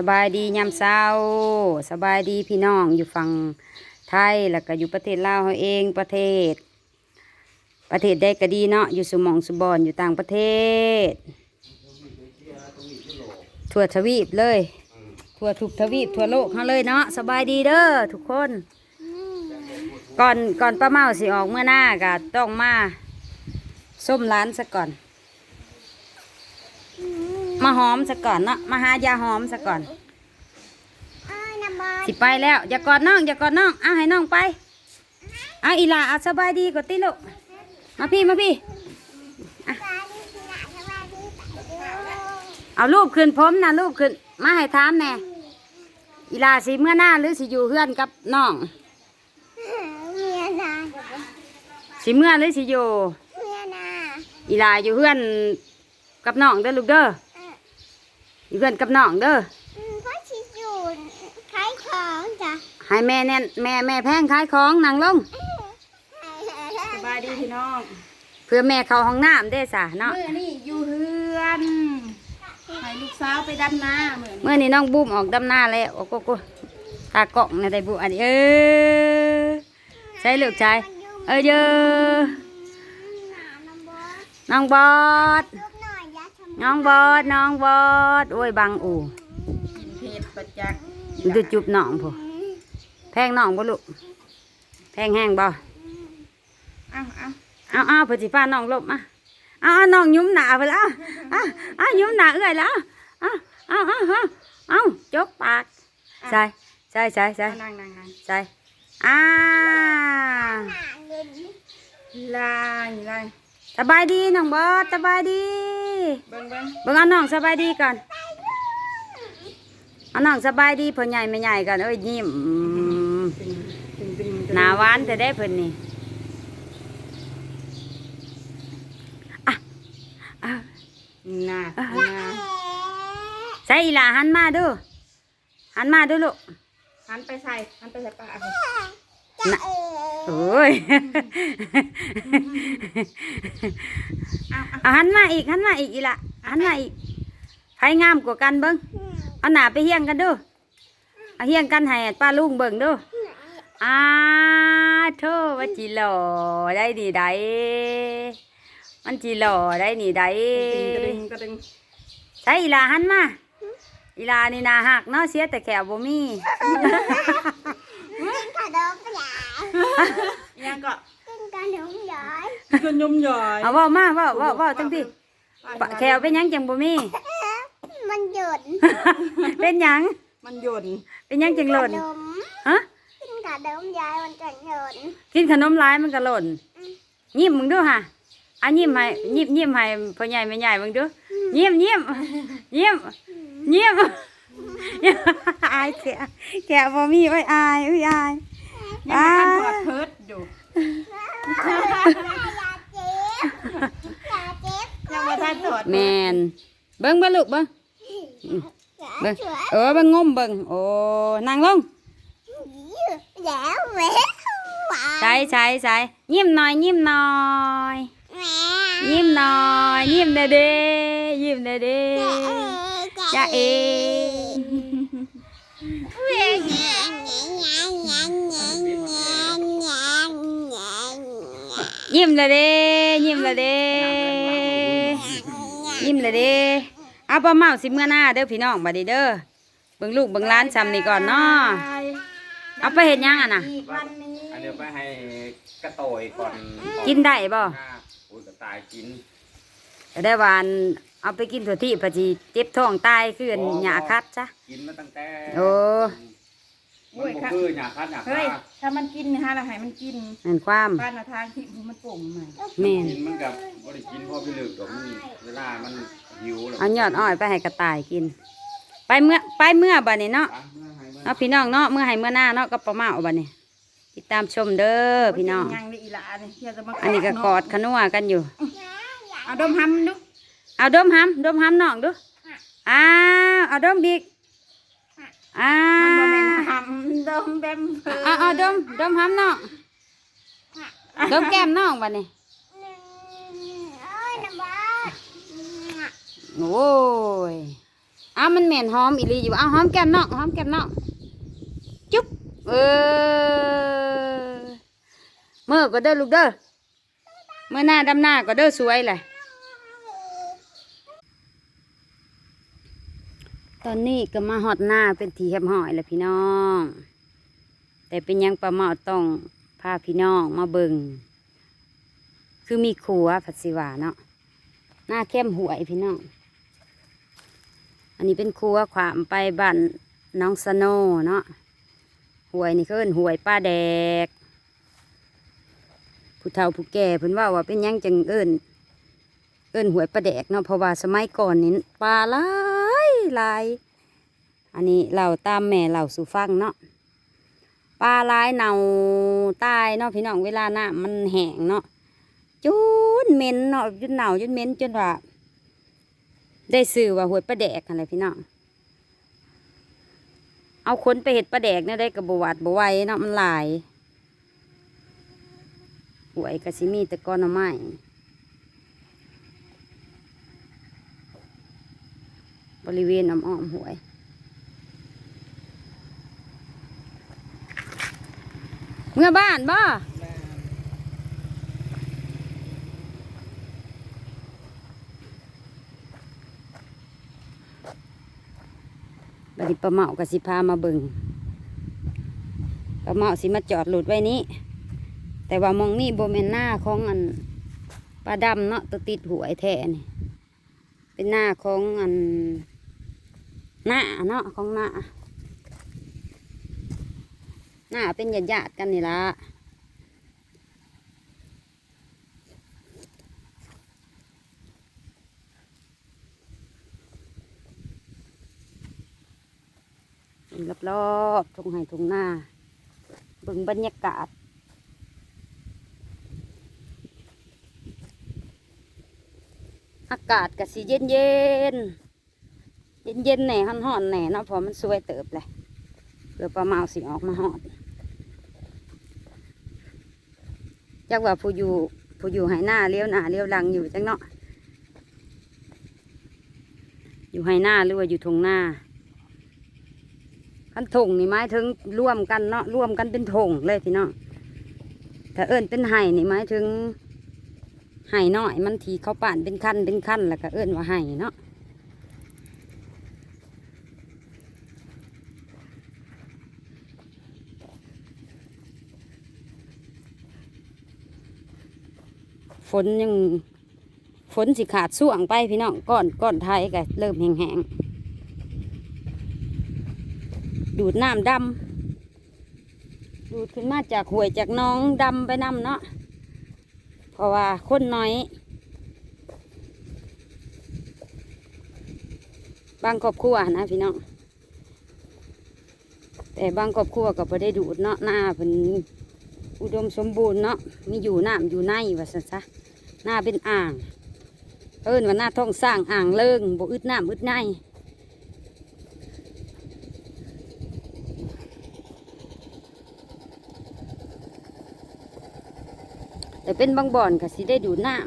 สบายดียามเช้าสบายดีพี่น้องอยู่ฝั่งไทยแล้วก็อยู่ประเทศลาวเฮาเองประเทศ ประเทศใดก็ดีเนาะอยู่สมองสุบอนอยู่ต่างประเทศ ทั่วทวีปเลย ทั่วทุกทวีปทั่วโลกเฮาเลยเนาะสบายดีเด้อทุกคน ก่อนก่อนป้าเมาสิออกเมื่อหน้าก็ต้องมาส้มร้านซะก่อน มาหอมซะก่อนเนาะมาหายาหอมซะก่อน อ้ายน้ำบอลสิไปแล้ว อย่ากอดน้อง อย่ากอดน้องเอาให้น้องไปเอาอีหลาเอาสบายดีกว่าติลูกมาพี่มาพี่สวัสดีพี่หลานสวัสดีไปดูเอารูปขึ้นผมนะรูปขึ้น มาให้ถามแหน่อีหลาสิเมื่อหน้าหรือสิอยู่เฮือนกับน้องเมียนาสิเมื่อหรือสิอยู่ เมียนาอีหลาอยู่เฮือนกับน้องเด้อลูกเด้ออยู่ เฮือนกับน้องเด้ออืมพ่อชิจูนขายของจ้ะให้แม่แน่นแม่แม่แพงขายของนั่งลงสบายดีพี่น้อง เพื่อแม่เข้าห้องน้ำได้สะเนาะเมื่อนี่อยู่เฮือนให้ลูกสาวไปดำนาเมื่อนี้เมื่อนี้น้องบุ้มออกดำหน้าแล้วโอ้โกโกตากล่องในได้บุอันนี้เออใช่ลูกชายเออเยอะน้ำบอลน้องบอสลูกห น่อยยาชมน้องบอสน้องบอสโอ้ยบังอูกินเผ็ดประจักษ์ดูจุบน้องผู้แพงน้องบ่ลูกแพงแห้งบ่อ้าวอ้าวเอาเอาเพื่อสิฟ้าน้องลบมาเอาเอาน้องยุ้มหนาไปแล้วเอาเอายุ้มหนาเอื้อยแล้วเอาเอาเอาเอาเอาจกปากใส่ใส่ใส่ใส่นั่งนั่งนั่งใส่อ่าหนาเงินลายลายสบายดีน้องบอสสบายดี เบิ้งเบิ้งเบิ่งเอาน้องสบายดีก่อนเอาน้องสบายดีเพิ่นใหญ่ไม่ใหญ่ก่อนเอ้ยยิ้มตึงตึงตึงหนาหวานแต่ได้เพิ่นนี่อะอะหน้าหน้าใส่อีหลาหันมาดูหันมาดูลูกหันไปใส่หันไปใส่ปาก จะเอ๋โอ้ยอ้าวอ้าวเอาหันมาอีกหันมาอีกอีหละหันมาอีกไผงามกว่ากันเบิ่งเอาหน้าไปเฮียงกันดูเอาเฮียงกันให้ป้าลุงเบิ่งดูอ้าโธ่ว่าจีหล่อได้นี่ได้มันจีหล่อได้นี่ได้ตึงกระดึงกระดึงใช่อีหลาหันมาอีหลานี่นาหักเนาะเสียแต่แขวบ่มีกินขนมใหญ่ ยังก็กินขนมใหญ่ก็ยมหย่อยเอาเว้ามาเว้าเว้าเว้าจังพี่ปะแขวเป็นหยังจังบ่มี มันหยุดเป็นหยังมันหย่นเป็นหยังจังหล่นขนมฮะ กินขนมใหญ่มันจะหยุดกินขนมหลายมันก็หล่นยิ้มมึงดูค่ะอะยิ้มให้ยิ้มยิ้มให้พ่อใหญ่แม่ใหญ่มึงดูยิ้มยิ้มยิ้มยิ้มอายแขวแขวบ่มีไว้อายอุ้ยอาย ยังไม่ทันถอดเพิดอยู่อย่าเจ็บอย่าเจ็บยังไม่ทันถอดแม่นเบิ่งเบิ่งลูกเบิ่งอย่าเบิ่งเฉยเออเบิ่งงมเบิ่งโอ้นั่งลงอย่าเว้ยใส่ใส่ใส่ยิ้มหน่อยยิ้มหน่อยแม่ยิ้มหน่อยยิ้มเด้อเด้ยิ้มเด้อเด้จ้าเอ ยิ้มเลยเด้ยิ้มเลยเด้ยิ้มเลยเด้เอาปลาเมาสิเมื่อหน้าเด้อพี่น้องบัดนี้เด้อเบิ่งลูกเบิ่งหล้านซ้ำนี่ก่อนเนาะเอาไปเห็นยังอะน่ะอีกวันนี้อันเดียวไปให้กระโตยก่อนกินได้บ่โอ้ยกระต่ายกินก็ได้วาอัน เอาไปกินถั่วที่พอดีเจ็บท้องตายคืออันหยาคัดจ้ะ กินมาตั้งแต่โอ้มันบ่คือหยาคัดหยาเฮ้ยคาถ้ามันกินนะฮะเราให้มันกินนั่นความบ้านนาทางที่มันโป่งใหม่แม่นกินมันกับบ่ได้กินเพราะพี่ลึกดอกมันเวลามันหิวแล้วเอายอดอ้อยไปให้กระต่ายกิน ไปเมื่อไปเมื่อบัดนี้เนาะ อะเมื่อให้เมื่อเอาพี่น้องเนาะเมื่อให้เมื่อหน้าเนาะก็ประมาเอาบัดนี้ติดตามชมเด้อพี่น้อง ยังได้อีหลาเนี่ยเฮียจะมาอันนี้ก็กอดขนัวกันอยู่ เอาดมหำดู เอาดมห้ำดมห้ำน้องดูอ้าวเอาดมดิกอ้ามันบ่แม่นวหำดมแบมเพิ่นเอาเอาดมดมห้ำน้องดมแก้มน้องบัดนี้โอ้ยน้ำบอลโอ้ยเอาเอามันแม่นหอมอีหลีอยู่เอาหอมแก้มน้องหอมแก้มน้องจุ๊บเออเมื่อก็เด้อลูกเด้อเมื่อหน้าดำหน้าก็เด้อสวยเลย ตอนนี้ก็มาหอดหน้าเป็นทีแฮมหอยแล้วพี่น้อง แต่เป็นยังประมาต้องพาพี่น้องมาเบิงคือมีครัวผัดสิวาเนาะหน้าเข้มหวยพี่น้อง อันนี้เป็นครัวขวามไปบ้านน้องสโนเนาะหวยนี่เขาเอิ้นหวยป้าแดก ผู้เฒ่าผู้แก่เพิ่นว่าว่าเป็นยังจังเอิ้นเอิ้นหวยป้าแดกเนาะเพราะว่าสมัยก่อนนี่ปลาหลา หลาย อันนี้เราตามแม่เราสู่ฟังเนาะปลาลายเน่าตายเนาะพี่น้องเวลาหน้ำมันแห้งเนาะจุนเหม็นเนาะจุนเน่าจุนเหม็นจนว่าได้ซื้อว่าหวยปลาแดกอะไรพี่น้องเอาคนไปเห็ดปลาแดกเนี่ยได้กับบวาดบไหวเนาะมันหลายหวยกระสิมีตะกอนเอาไม้ บริเวณอ้อมหวยเมื่อบ้านบ่บัดนี้ป้าเมากะสิพามาเบิงป้าเมาสิมาจอดหลุดไว้นี้ แต่ว่ามองนี่โบเมนหน้าของอันปลาดำเนาะตัวติดหวยแทนี่เป็นหน้าของอัน หน้าเนาะของหน้าหน้าเป็นญาติญาติกันนี่ละรอบๆทุ่งไห่ทุ่งหนาบิ่งบรรยากาศอากาศก็สิเย็นเย็น เย็นเย็นๆแหน่ห่อนๆแหน่เนาะเพอมันสวยเติบเลยเพื่อปลาเมาสิออกมาหอดจักว่าผู้อยู่ผู้อยู่ไหหน้าเลี้ยวหน้าเลี้ยวหลังอยู่จังเนาะอยู่ไหหน้าหรือว่าอยู่ทงหน้าคันถงนี่หมายถึงร่วมกันเนาะร่วมกันเป็นถงเลยพี่น้องถ้าเอิ้นเป็นไห่นี่หมายถึงไห่น้อยมันทีเขาป่านเป็นขั้นเป็นขั้นแล้วก็เอื้อนว่าไห่เนาะ ฝนยังฝนสิขาดส่วงไปพี่น้องก้อนก้อนไทยก็เริ่มแห้งๆดูดน้ำดำดูดขึ้นมาจากห้วยจากน้องดำไปน้ำเนาะเพราะว่าคนน้อย บางครอบครัวนะพี่น้องแต่บางครอบครัวก็บ่ได้ดูดเนาะหน้าเป็น อุดมสมบูรณ์เนาะมีอยู่น้ำอยู่ในว่าซั่นซะหน้าเป็นอ่าง เอิ้นว่าหน้าท้องสร้างอ่างเลิงบ่อึดน้ำอึดในแต่เป็นบางบ่อนก็สิได้ดูน้ำ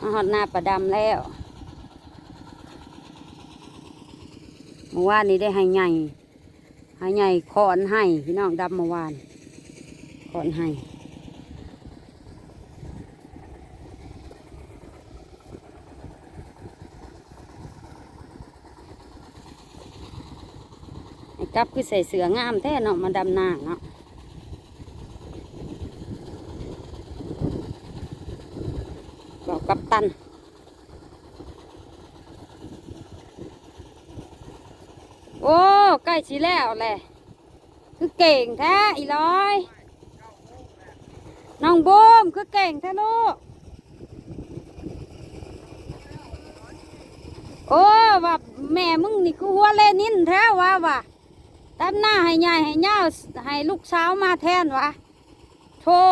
มาหอดหน้าประดำแล้วเมื่อวานนี้ได้ให้ใหญ่ให้ใหญ่ขอนให้พี่น้องดำเมื่อวานขอนให้ไอ้กับคือใส่เสืองามแท้เนาะมาดำนาเนาะบอกกัปตัน โอ้ ใกล้สิแล้วแหละคือเก่งแท้อีร้อย น้องบูมคือเก่งแท้ลูก โอ้ว่าแม่มึงนี่คือหัวเล่นินแท้วะว่ะตั้หน้าให้ใหญ่ให้ยาให้ลูกสาวมาแทนวะโธ่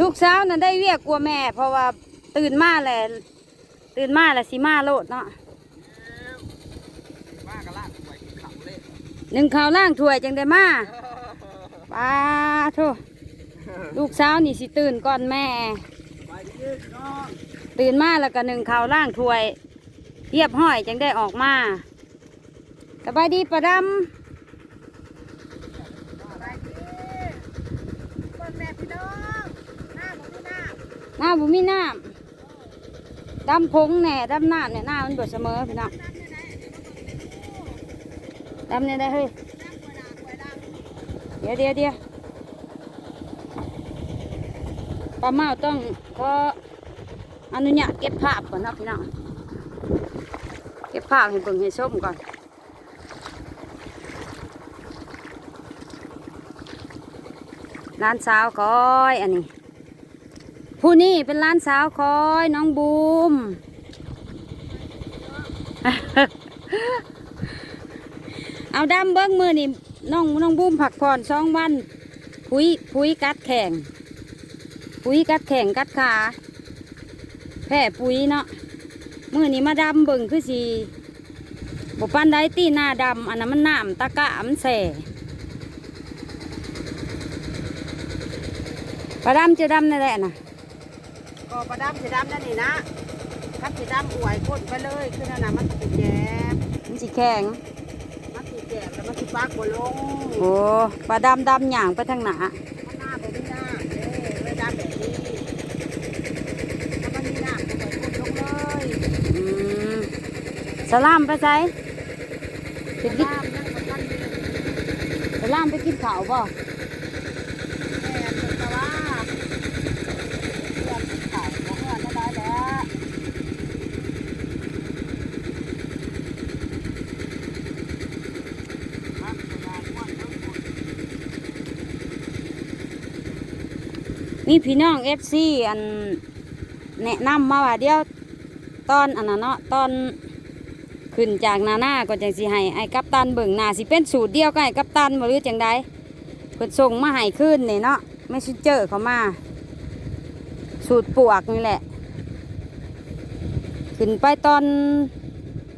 ลูกสาวน่ะได้เวียกกลัวแม่ เพราะว่าตื่นมาแหละ ตื่นมาแหละสิมาโลดเนาะมากระลาดหวยกินเขาเลยหนึ่งข้าวล่างถ้วยจังได้มาป้าโทลูกสาวนี่สิตื่นก่อนแม่ ไปดีพี่น้องตื่นมาแล้วก็หนึ่งข้าวล่างถ้วยเรียบห้อยจังได้ออกมาสบายดีประดไปดีเปิดแม่พี่น้องหน้าผมหน้าำหน้าบุมีน้ำ ดำพงแหน่ดำน้ำเนี่ยหน้ามันบดเสมอพี่น้องดำเนี่ยได้เฮ้ยเดี๋ยวเดี๋ยวเดี๋ยวป้าเมาต้องขออนุญาตเก็บภาพก่อนนะพี่น้องเก็บภาพให้เบิ่งให้ชมก่อนร้านสาวคอยอันนี้ ผู้นี้เป็นร้านสาวคอยน้องบูม เอาดำเบิ้งมือนี่น้องน้องบูมผักผ่อนสองวันพุ้ยพุ้ยกัดแข่งพุยกัดแข่งกัดขาแพ้ปุ๋ยเนาะมือนี่มาดำเบิ่งคือสีบปันได้ตีหน้าดำอันนั้นมันน้ำตะกะมันแส่ปลาดำจะดำในแหละน่ะ ประดำสีดำนั่นนี่นะคัดสีดำอวยก้นไปเลยคือนั่นน่ะมันสีแจมมันสิแข็งมันสีแจมแล้วมันสีปักบนลงโอ้ปลาดำดำหย่างไปทางหนามันหน้าแบบนี้หน้าเด้เลยดำแบบนี้ถ้ามันมีหน้าก็ใส่ก้นลงเลยอืมสลามไปใส่ไปกินน้ำยังบ่ทันมีสลามไปกินข้าวบ่ แม่นแต่ว่าเพื่อนขายของเพื่อนได้แล้ว มีพี่น้องเอฟซีอันแนะนำมาว่าเดียวตอนอันนั้นเนาะตอนขึ้นจากนาหน้าก็จังสิให้ไอ้กัปตันเบิ่งหน้าสิเป็นสูตรเดียวกับไอ้กัปตันบ่หรือจังใดเพิ่นส่งมาให้ขึ้นนี่เนาะไม่ใช่เจอเขามา สูตรปวกนี่แหละ ขึ้นไปตอน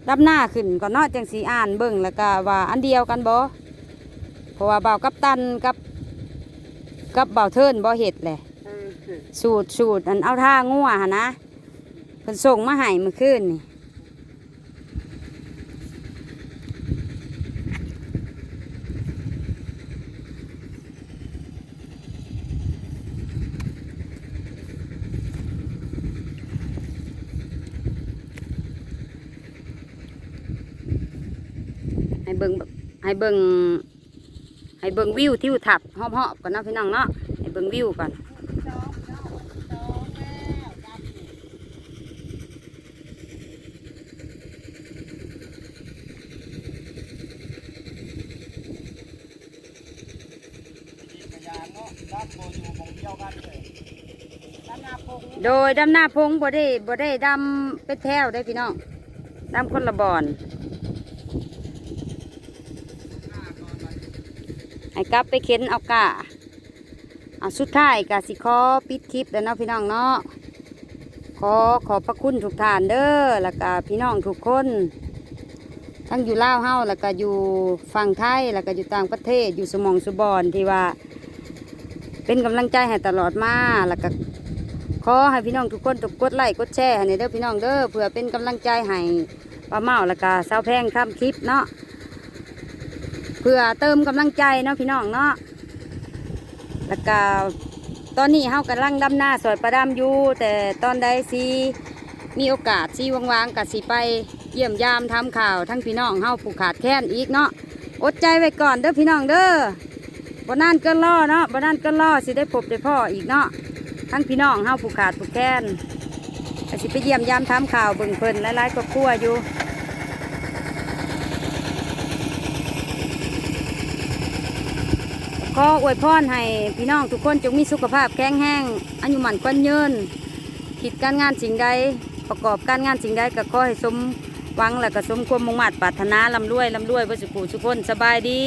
รับหน้าขึ้นก่อนเนาะจังสีอ่านเบิ่งแล้วก็ว่าอันเดียวกันบ่เพราะว่าเบากับตันกับกับเบาเทินบ่เห็ดแหละ สูตรสูตรอันเอาท่างัวหนนะเพิ่นส่งมาให้เมื่อคืนนี่ให้เบิ่งให้เบิ่งให้เบิ่งวิวทิวทัศน์หอบๆก่อนนาะพี่น้องเนาะให้เบิ่งวิวก่อน โดยดำหน้าพงบ่ได้บ่ได้ดำเป็นแถวได้พี่น้องดำคนละบอนไอ้กลับไปเข็นเอากะเอาสุดท้ายกะสิขอปิดคลิปแล้วเนาะพี่น้องเนาะขอขอบพระคุณทุกท่านเด้อแล้วก็พี่น้องทุกคน ทั้งอยู่ลาวเฮาแล้วก็อยู่ฝั่งไทยแล้วก็อยู่ต่างประเทศอยู่สมองสุบอนที่ว่า เป็นกำลังใจให้ตลอดมาแล้วก็ ขอให้พี่น้องทุกคนตกกดไลค์กดแชร์ให้เด้อพี่น้องเด้อเพื่อเป็นกำลังใจให้ป้าเมาแล้วก็สาวแพงทำคลิปเนาะเพื่อเติมกำลังใจเนาะพี่น้องเนาะแล้วก็ตอนนี้เฮากำลังดำหน้าสวยประดำอยู่แต่ตอนใดสิมีโอกาสสิว่างๆกับสิไปเยี่ยมยามทำข่าวทั้งพี่น้องเฮาผูกขาดแค้นอีกเนาะอดใจไว้ก่อนเด้อพี่น้องเด้อบ่นานเกินรอเนาะบ่นานเกินรอสิได้พบได้พ่ออีกเนาะ ทั้งพี่น้องเฮาผูกขาดผูกแค้นก็สิไปเยี่ยมยามทำข่าวเบิ่งเพิ่นหลายๆครอบครัวอยู่ขออวยพรให้พี่น้องทุกคนจงมีสุขภาพแข็งแรงอายุหมันกวนยืนคิดการงานสิ่งใดประกอบการงานสิ่งใดก็ขอให้สมหวังและก็สมความมุ่งมั่นปรารถนาลำรวยลำรวยเพื่อสุขุสุขคนสบายดี